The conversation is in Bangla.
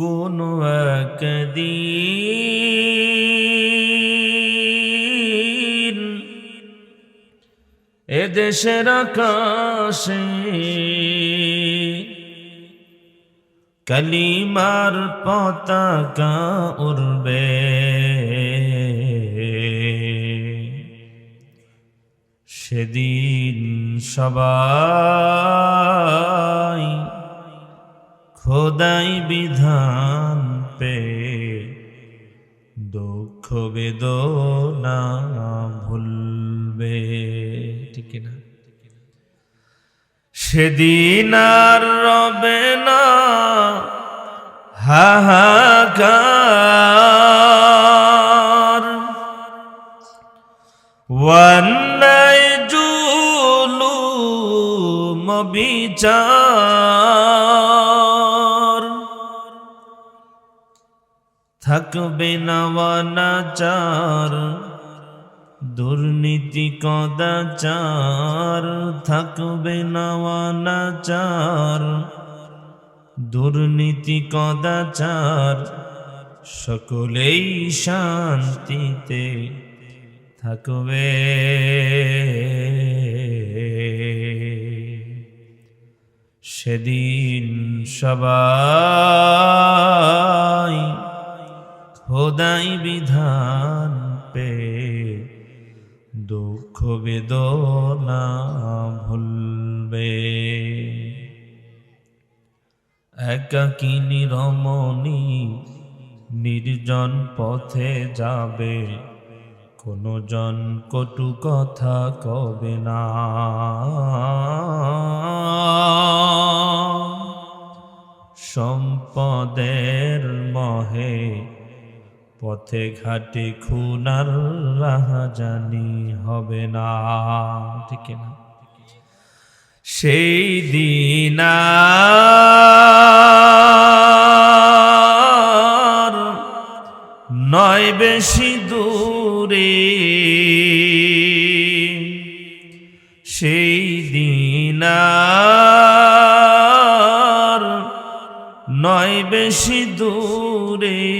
কোনো একদিন এদেশের আকাশে কালিমার পতাকা উড়বে। সেদিন সবাই খোদাই বিধান পে দুঃখ বেদনা ভুলবে। ঠিক না। সেদিন আর রবে না হাহাকার। ওয়ান্নাই জুলুম বিচার। থাকবে না ওয়ানাচার দুর্নীতি কদাচার থাকবে না ওয়ানাচার দুর্নীতি কদাচার সকলেই শান্তিতে থাকবে। সেদিন সবাই খোদাই বিধান পে দুঃখ বেদনা ভুলবে। একাকিনী রমণী নির্জন পথে যাবে? কোনো জন কটু কথা কবে না? সম্পদের মহে পথে ঘাটে খুনার রাহাজানি হবে না। ঠিক না সেই দিন নয় বেশি দূরে। সেই দিন নয় বেশি দূরে।